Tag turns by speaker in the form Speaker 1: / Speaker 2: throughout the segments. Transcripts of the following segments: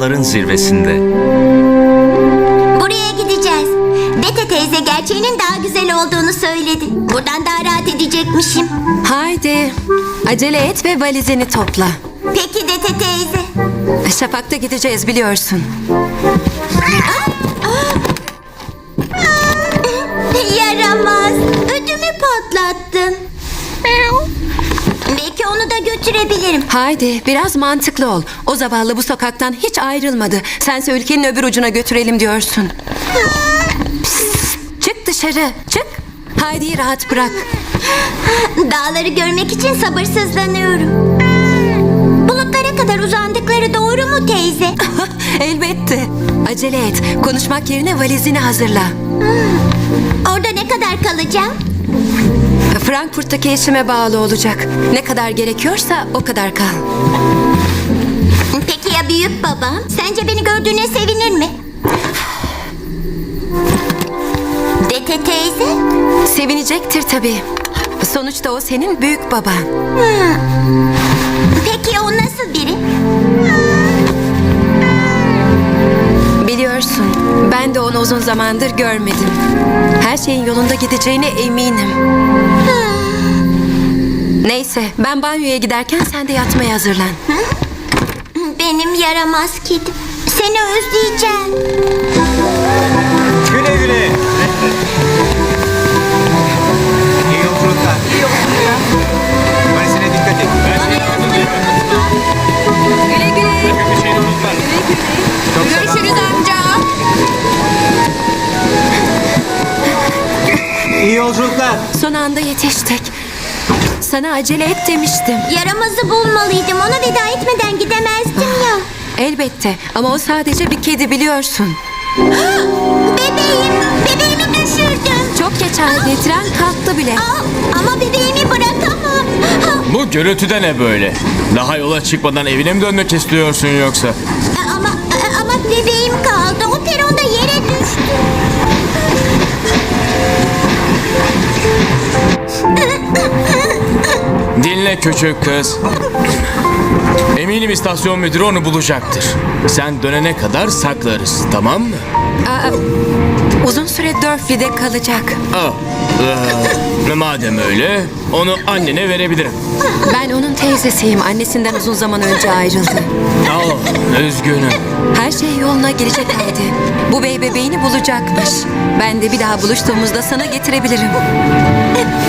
Speaker 1: Dağların zirvesinde.
Speaker 2: Buraya gideceğiz. Dete teyze gerçeğinin daha güzel olduğunu söyledi. Buradan daha rahat edecekmişim.
Speaker 3: Haydi acele et ve valizini topla
Speaker 2: Peki Dete teyze.
Speaker 3: Şafak'ta gideceğiz biliyorsun
Speaker 2: Yaramaz. Götürebilirim.
Speaker 3: Haydi biraz mantıklı ol. O zavallı bu sokaktan hiç ayrılmadı. Sense ülkenin öbür ucuna götürelim diyorsun. Çık dışarı çık. Haydi'yi rahat bırak.
Speaker 2: Dağları görmek için sabırsızlanıyorum. Bulutlara kadar uzandıkları doğru mu teyze?
Speaker 3: Elbette. Acele et. Konuşmak yerine valizini hazırla.
Speaker 2: Orada ne kadar kalacağım?
Speaker 3: Frankfurt'taki eşime bağlı olacak. Ne kadar gerekiyorsa o kadar kal.
Speaker 2: Peki ya büyük babam? Sence beni gördüğüne sevinir mi? Dete teyze?
Speaker 3: Sevinecektir tabii. Sonuçta o senin büyük baban.
Speaker 2: Peki o nasıl biri?
Speaker 3: Biliyorsun ben de onu uzun zamandır görmedim. Her şeyin yolunda gideceğine eminim. Neyse ben banyoya giderken sen de yatmaya hazırlan.
Speaker 2: Benim yaramaz kedim. Seni özleyeceğim.
Speaker 4: Güle güle. İyi yolculuklar. İyi yolculuklar. Valizine dikkat et.
Speaker 3: Güle güle.
Speaker 4: Bir şey unutma. Çok.
Speaker 3: Görüşürüz amca.
Speaker 4: İyi yolculuklar.
Speaker 3: Son anda yetiştik. Sana acele et demiştim.
Speaker 2: Yaramazı bulmalıydım. Ona veda etmeden gidemezdim ya.
Speaker 3: Elbette ama o sadece bir kedi biliyorsun.
Speaker 2: Bebeğim. Bebeğimi düşürdüm.
Speaker 3: Çok geç halde tren kalktı bile.
Speaker 2: Aa, ama bebeğimi bırakamam. Ha,
Speaker 5: Bu gürültü de ne böyle? Daha yola çıkmadan evine mi dönmek istiyorsun yoksa?
Speaker 2: ama ama bebeğim
Speaker 5: Dinle küçük kız. Eminim istasyon müdürü onu bulacaktır. Sen dönene kadar saklarız, tamam mı?
Speaker 3: Aa, uzun süre Dörfli'de kalacak.
Speaker 5: Ah, ee, madem öyle, onu annene verebilirim.
Speaker 3: Ben onun teyzesiyim. Annesinden uzun zaman önce ayrıldı.
Speaker 5: Oh, üzgünüm.
Speaker 3: Her şey yoluna girecek halde. Bu bey bebeğini bulacakmış. Ben de bir daha buluştuğumuzda sana getirebilirim.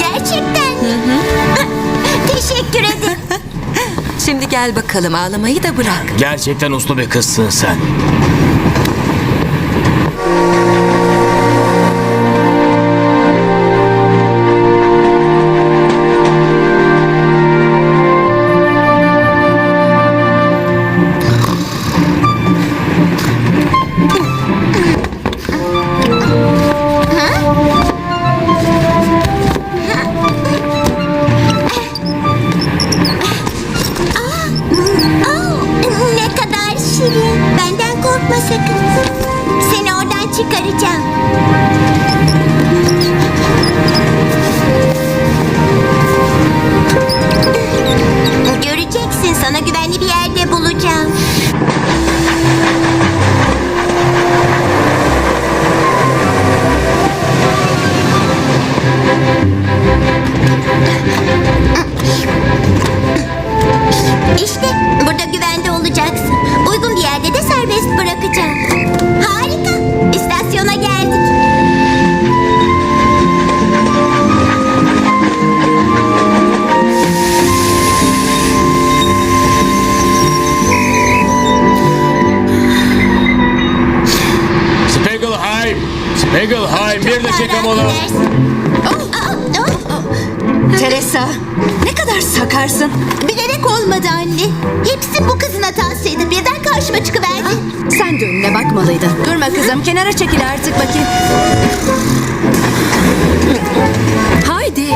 Speaker 2: Gerçekten. Teşekkür ederim.
Speaker 3: Şimdi gel bakalım ağlamayı da bırak.
Speaker 5: Gerçekten uslu bir kızsın sen.
Speaker 6: kenara çekil artık bakayım.
Speaker 3: Haydi.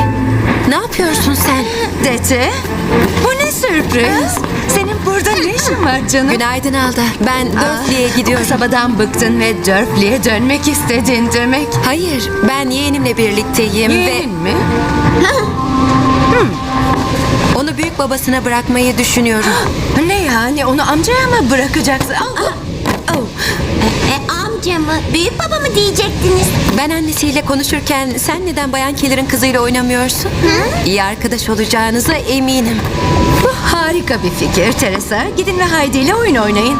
Speaker 3: Ne yapıyorsun sen?
Speaker 6: Dete, bu ne sürpriz? Senin burada ne işin var canım?
Speaker 3: Günaydın Alda. Ben Dörfli'ye gidiyorum.
Speaker 6: Kasabadan bıktın ve Dörfli'ye dönmek istedin demek.
Speaker 3: Hayır, ben yeğenimle birlikteyim
Speaker 6: Yeğenin mi?
Speaker 3: ve onu büyük babasına bırakmayı düşünüyorum.
Speaker 6: Ne yani onu amcaya mı bırakacaksın? Allah! Oh.
Speaker 2: E, amca mı? Büyük baba mı diyecektiniz?
Speaker 3: Ben annesiyle konuşurken sen neden Bayan Keller'ın kızıyla oynamıyorsun? İyi arkadaş olacağınıza eminim.
Speaker 6: Bu harika bir fikir Teresa. Gidin ve Haydi ile oyun oynayın.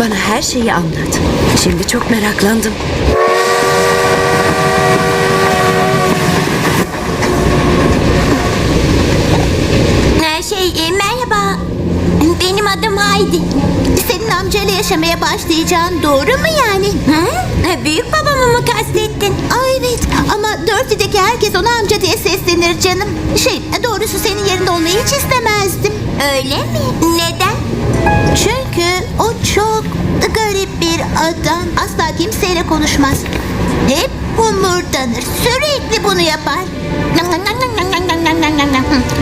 Speaker 6: Bana her şeyi anlat. Şimdi çok meraklandım.
Speaker 2: Ee, şey e, merhaba. Benim adım Haydi. Senin amcayla yaşamaya başlayacağın doğru mu yani? Hı? Büyük babamı mı kastettin? Aa, evet ama Dörtlü'deki herkes ona amca diye seslenir canım. Şey doğrusu senin yerinde olmayı hiç istemezdim. Öyle mi? Neden? Çünkü o çok garip bir adam. Asla kimseyle konuşmaz. Hep humurdanır. Sürekli bunu yapar.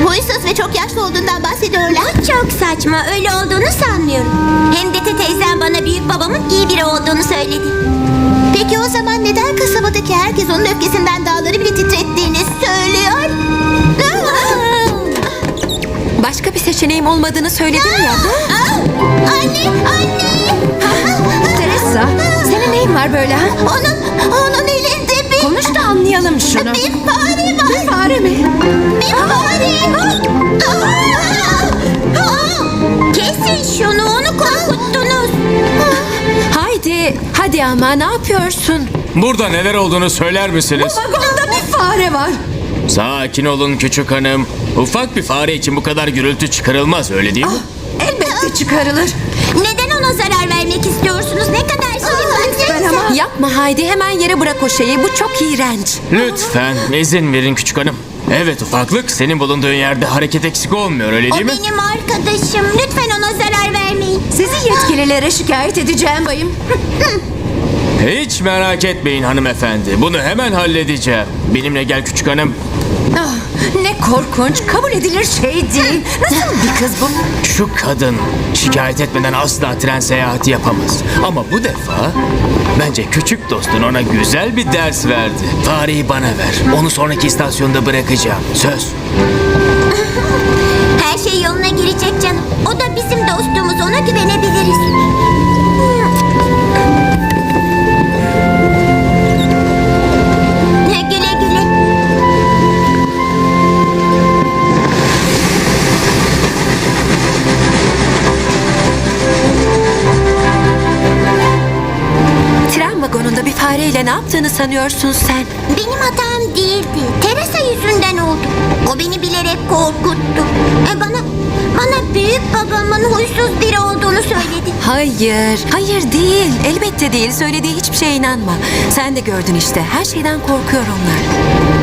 Speaker 2: Huysuz ve çok yaşlı olduğundan bahsediyorlar. Bu çok saçma. Öyle olduğunu sanmıyorum. Hem de teyzem bana büyük babamın iyi biri olduğunu söyledi. Peki o zaman neden kasabadaki herkes onun öfkesinden dağları bile titrettiğini söylüyor?
Speaker 3: Başka bir seçeneğim olmadığını söyledim ya.
Speaker 2: Anne, anne.
Speaker 6: Teresa, senin neyin var böyle ha?
Speaker 2: Onun, onun elinde bir,
Speaker 6: Konuş da anlayalım şunu.
Speaker 2: bir fare
Speaker 6: mi?
Speaker 2: Bir fare. Aa! Kesin şunu, onu korkuttunuz.
Speaker 3: Haydi, hadi ama ne yapıyorsun?
Speaker 5: Burada neler olduğunu söyler misiniz?
Speaker 6: Vagonda bir fare var.
Speaker 5: Sakin olun küçük hanım. Ufak bir fare için bu kadar gürültü çıkarılmaz öyle değil mi?
Speaker 6: Elbette çıkarılır.
Speaker 2: Neden ona zarar vermek istiyorsunuz? Ne kadar şey
Speaker 6: ama
Speaker 3: Yapma Haydi, hemen yere bırak o şeyi. Bu çok iğrenç.
Speaker 5: Lütfen izin verin küçük hanım. Evet ufaklık senin bulunduğun yerde hareket eksik olmuyor öyle
Speaker 2: O
Speaker 5: değil mi?
Speaker 2: benim arkadaşım. Lütfen ona zarar vermeyin.
Speaker 6: sizi yetkililere şikayet edeceğim bayım.
Speaker 5: Hiç merak etmeyin hanımefendi. Bunu hemen halledeceğim. Benimle gel küçük hanım.
Speaker 6: Ah, ne korkunç, kabul edilir şey değil. Nasıl bir kız bu?
Speaker 5: Şu kadın şikayet etmeden asla tren seyahati yapamaz. Ama bu defa bence küçük dostun ona güzel bir ders verdi. Fareyi bana ver. Onu sonraki istasyonda bırakacağım. Söz.
Speaker 2: Her şey yoluna girecek canım. O da bizim dostumuz. Ona güvenebiliriz.
Speaker 3: Vagonunda bir fareyle ne yaptığını sanıyorsun sen?
Speaker 2: Benim hatam değildi. Teresa yüzünden oldu. O beni bilerek korkuttu. E bana bana büyük babamın huysuz biri olduğunu söyledi.
Speaker 3: Hayır, hayır değil. Elbette değil. Söylediği hiçbir şeye inanma. Sen de gördün işte. Her şeyden korkuyor onlar.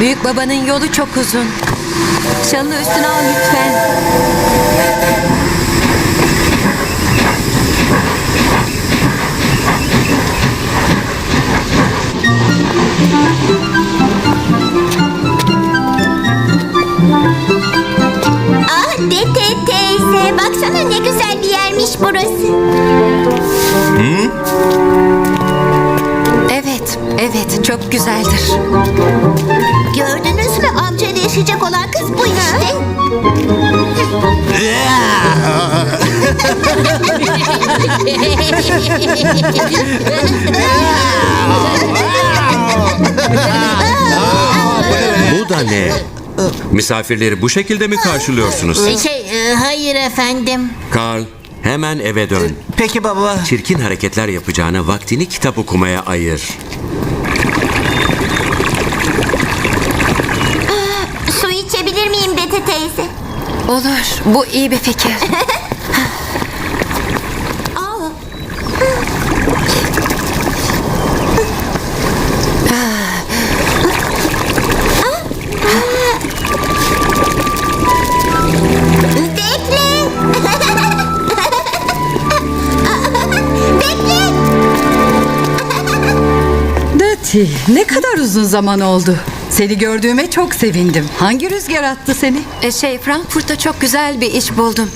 Speaker 3: Büyük babanın yolu çok uzun. Şalını üstüne al lütfen.
Speaker 2: Ah Dete teyze baksana ne güzel bir yer güzelmiş burası.
Speaker 3: Evet çok güzeldir.
Speaker 2: Gördünüz mü amcayla yaşayacak olan kız bu işte.
Speaker 7: Bu da ne? Misafirleri bu şekilde mi karşılıyorsunuz?
Speaker 2: Şey, hayır efendim.
Speaker 7: Karl, hemen eve dön.
Speaker 4: Peki baba.
Speaker 7: Çirkin hareketler yapacağına vaktini kitap okumaya ayır.
Speaker 2: Su içebilir miyim Bete teyze?
Speaker 3: Olur, bu iyi bir fikir.
Speaker 8: Dati, ne kadar uzun zaman oldu. Seni gördüğüme çok sevindim. Hangi rüzgar attı seni?
Speaker 3: E, şey, Frankfurt'ta çok güzel bir iş buldum.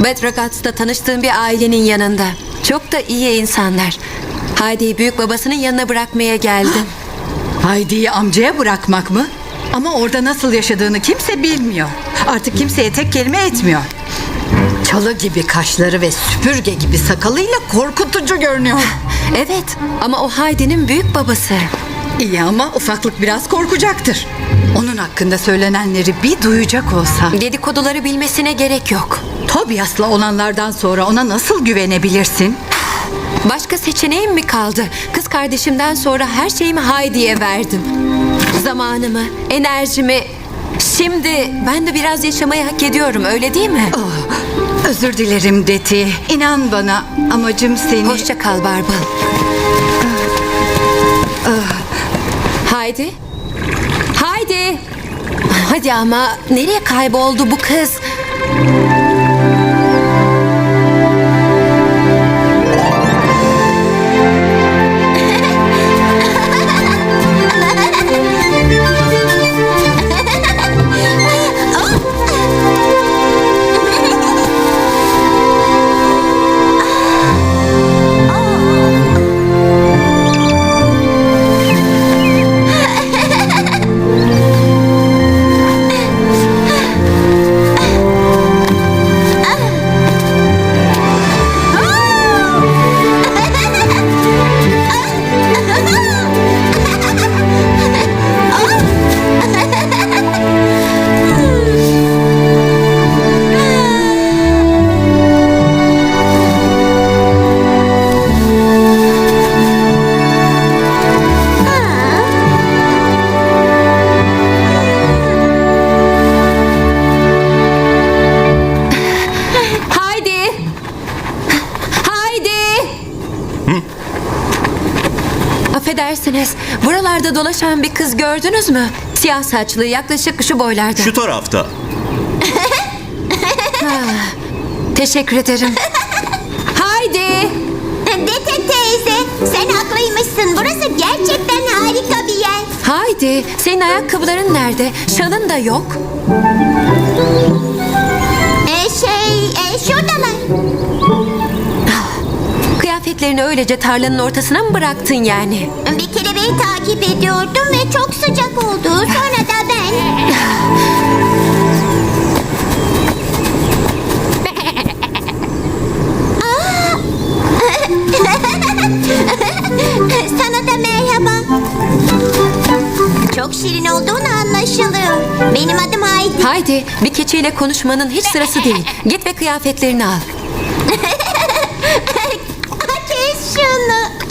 Speaker 3: Bad Ragatz'ta tanıştığım bir ailenin yanında. Çok da iyi insanlar. Haydi'yi büyük babasının yanına bırakmaya geldim.
Speaker 8: Haydi'yi amcaya bırakmak mı? Ama orada nasıl yaşadığını kimse bilmiyor. Artık kimseye tek kelime etmiyor. Çalı gibi kaşları ve süpürge gibi sakalıyla korkutucu görünüyor.
Speaker 3: Evet ama o Haydi'nin büyük babası.
Speaker 8: İyi ama ufaklık biraz korkacaktır. Onun hakkında söylenenleri bir duyacak olsa.
Speaker 3: Dedikoduları bilmesine gerek yok.
Speaker 8: Tobias'la olanlardan sonra ona nasıl güvenebilirsin?
Speaker 3: Başka seçeneğim mi kaldı? Kız kardeşimden sonra her şeyimi Haydi'ye verdim. Zamanımı, enerjimi. Şimdi ben de biraz yaşamayı hak ediyorum öyle değil mi?
Speaker 8: Özür dilerim Deti. İnan bana amacım seni...
Speaker 3: Hoşça kal Barbal. Haydi. Haydi. Hadi ama nereye kayboldu bu kız? Dolaşan bir kız gördünüz mü? Siyah saçlı yaklaşık şu boylarda.
Speaker 1: Şu tarafta.
Speaker 3: Teşekkür ederim. Haydi.
Speaker 2: Bete teyze, sen haklıymışsın. Burası gerçekten harika bir yer.
Speaker 3: Haydi. Senin ayakkabıların nerede? Şalın da yok.
Speaker 2: E, şey, e, şuradalar.
Speaker 3: Kıyafetlerini öylece tarlanın ortasına mı bıraktın yani?
Speaker 2: Bir kelebeği takip ediyordum ve çok sıcak oldu. Sonra da ben... Aa! Sana da merhaba. Çok şirin olduğunu anlaşılıyor. Benim adım Haydi.
Speaker 3: Haydi. Bir keçiyle konuşmanın hiç sırası değil. Git ve kıyafetlerini al.
Speaker 2: Kes şunu.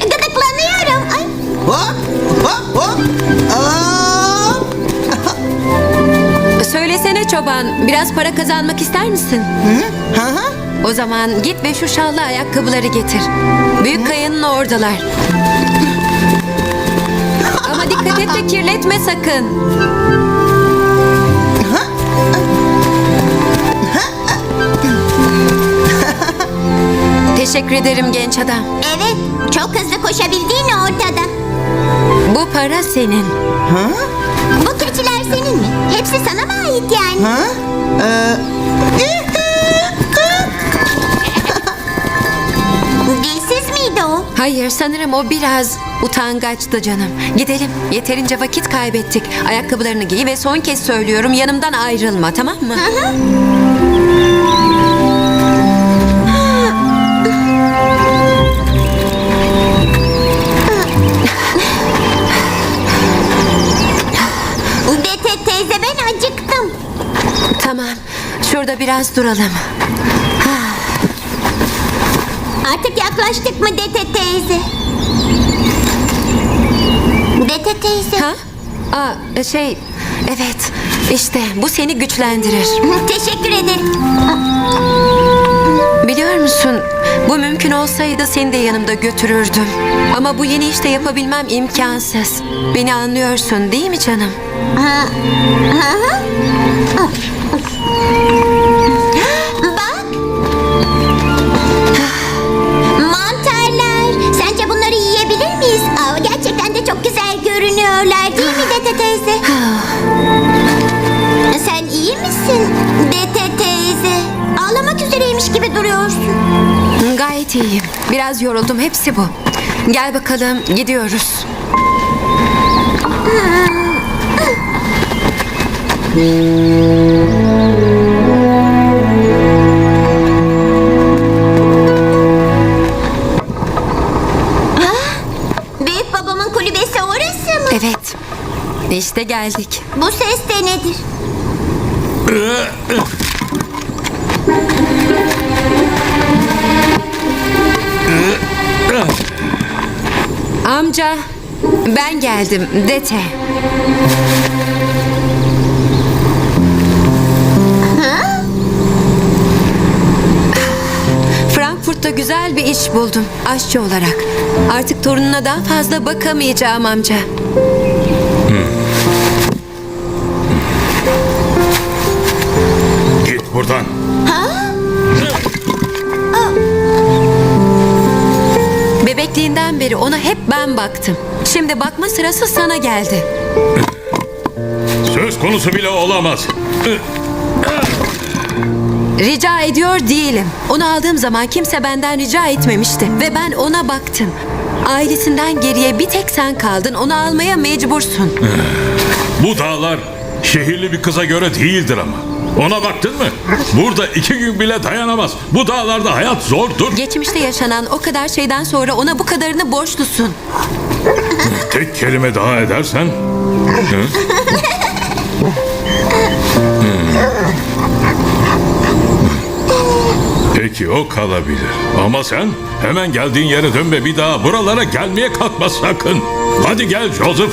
Speaker 2: Gıdıklanıyorum. Ay.
Speaker 4: Hop hop hop. Aa!
Speaker 3: Söylesene çoban. Biraz para kazanmak ister misin? O zaman git ve şu şallı ayakkabıları getir. Büyük kayanın oradalar. Ama dikkat et de kirletme sakın. Teşekkür ederim genç adam.
Speaker 2: Evet, çok hızlı koşabildiğin ortada.
Speaker 3: Bu para senin. Ha?
Speaker 2: Bu keçiler senin mi? Hepsi sana mı ait yani?
Speaker 4: Ha? Ee... E, e. Dilsiz miydi o?
Speaker 3: Hayır sanırım o biraz utangaçtı canım. Gidelim yeterince vakit kaybettik. Ayakkabılarını giy ve son kez söylüyorum yanımdan ayrılma tamam mı?
Speaker 2: Hı hı. Teyze ben acıktım.
Speaker 3: Tamam. Şurada biraz duralım.
Speaker 2: Artık yaklaştık mı Dete teyze? Dete teyze.
Speaker 3: Ha? Aa, şey evet işte bu seni güçlendirir.
Speaker 2: Teşekkür ederim.
Speaker 3: Biliyor musun bu mümkün olsaydı seni de yanımda götürürdüm. Ama bu yeni işte yapabilmem imkansız. Beni anlıyorsun değil mi canım?
Speaker 2: Bak.
Speaker 3: İyiyim. Biraz yoruldum hepsi bu. Gel bakalım gidiyoruz.
Speaker 2: Büyük babamın kulübesi orası mı?
Speaker 3: Evet. İşte geldik.
Speaker 2: Bu ses de nedir?
Speaker 3: Amca ben geldim Dete. Frankfurt'ta güzel bir iş buldum aşçı olarak. Artık torununa daha fazla bakamayacağım amca.
Speaker 9: Git buradan.
Speaker 3: Bebekliğinden beri ona hep ben baktım. Şimdi bakma sırası sana geldi.
Speaker 9: Söz konusu bile olamaz.
Speaker 3: Rica ediyor değilim. Onu aldığım zaman kimse benden rica etmemişti ve ben ona baktım. Ailesinden geriye bir tek sen kaldın. Onu almaya mecbursun.
Speaker 9: Bu dağlar şehirli bir kıza göre değildir ama. Ona baktın mı? Burada iki gün bile dayanamaz. Bu dağlarda hayat zordur.
Speaker 3: Geçmişte yaşanan o kadar şeyden sonra ona bu kadarını borçlusun.
Speaker 9: Tek kelime daha edersen... Hı? Peki o kalabilir. Ama sen hemen geldiğin yere dön ve bir daha buralara gelmeye kalkma sakın. Hadi gel Joseph.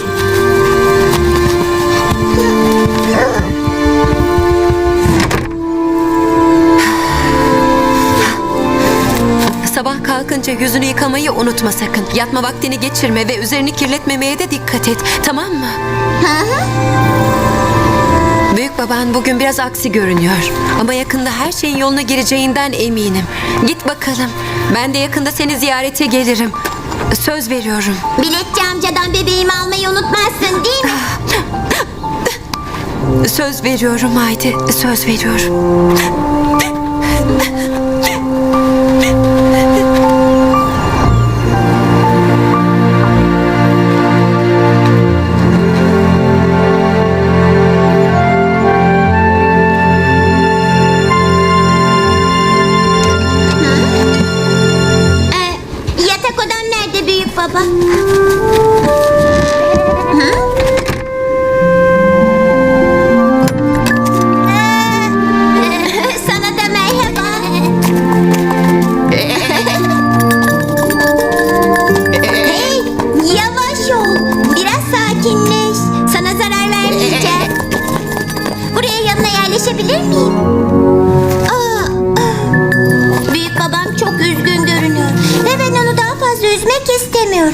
Speaker 3: Yüzünü yıkamayı unutma sakın. Yatma vaktini geçirme ve üzerini kirletmemeye de dikkat et. Tamam mı? Büyük baban bugün biraz aksi görünüyor. Ama yakında her şeyin yoluna gireceğinden eminim. Git bakalım. Ben de yakında seni ziyarete gelirim. Söz veriyorum.
Speaker 2: Biletçi amcadan bebeğimi almayı unutmazsın değil mi?
Speaker 3: Söz veriyorum Haydi. Söz veriyorum.
Speaker 2: Aa, aa. Büyük babam çok üzgün görünüyor ve ben onu daha fazla üzmek istemiyorum.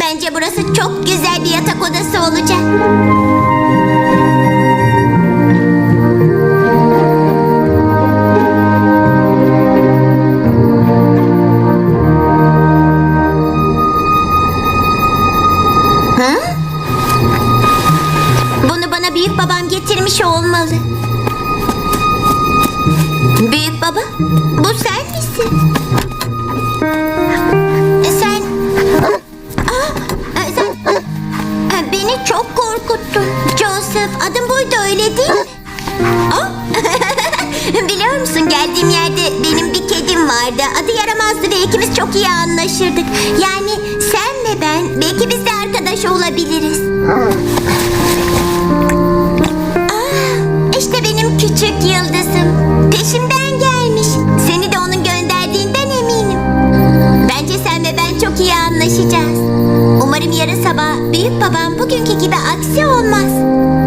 Speaker 2: Bence burası çok güzel bir yatak odası olacak. Bu sen misin? E, sen... Aa, e, sen... E, beni çok korkuttun. Joseph adın buydu öyle değil mi? Oh. Biliyor musun geldiğim yerde benim bir kedim vardı. Adı yaramazdı ve ikimiz çok iyi anlaşırdık. Yani sen ve ben belki biz de arkadaş olabiliriz. Aa, işte benim küçük yıldızım. Peşimden gel. uzaklaşacağız. Umarım yarın sabah büyük babam bugünkü gibi aksi olmaz.